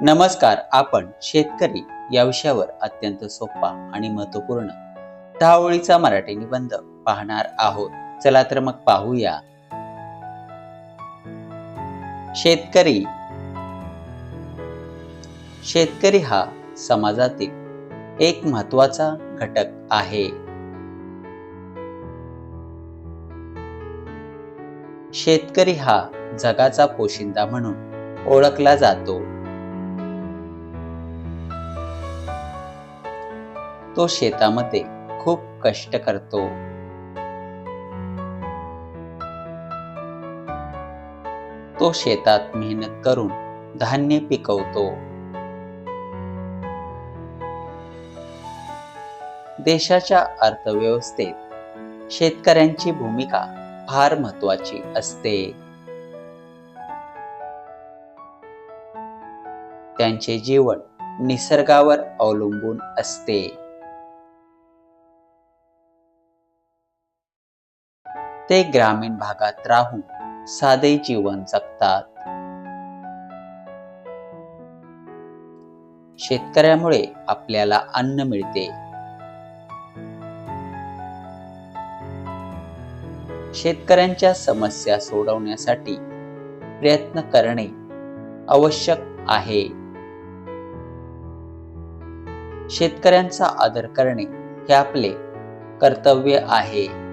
नमस्कार आपण शेतकरी या विषयावर अत्यंत सोपा आणि महत्त्वपूर्ण दहा ओळीचा मराठी निबंध पाहणार आहोत. चला तर मग पाहूया. शेतकरी. शेतकरी हा समाजातील एक महत्त्वाचा घटक आहे. शेतकरी हा जगाचा पोशिंदा म्हणून ओळखला जातो. तो शेतामध्ये खूप कष्ट करतो. तो शेतात मेहनत करून धान्य पिकवतो. देशाच्या अर्थव्यवस्थेत शेतकऱ्यांची भूमिका फार महत्वाची असते. त्यांचे जीवन निसर्गावर अवलंबून असते. ते ग्रामीण भागात राहून साधे जीवन जगतात. शेतकऱ्यामुळे आपल्याला अन्न मिळते. शेतकऱ्यांच्या समस्या सोडवण्यासाठी प्रयत्न करणे आवश्यक आहे. शेतकऱ्यांचा आदर करणे हे आपले कर्तव्य आहे.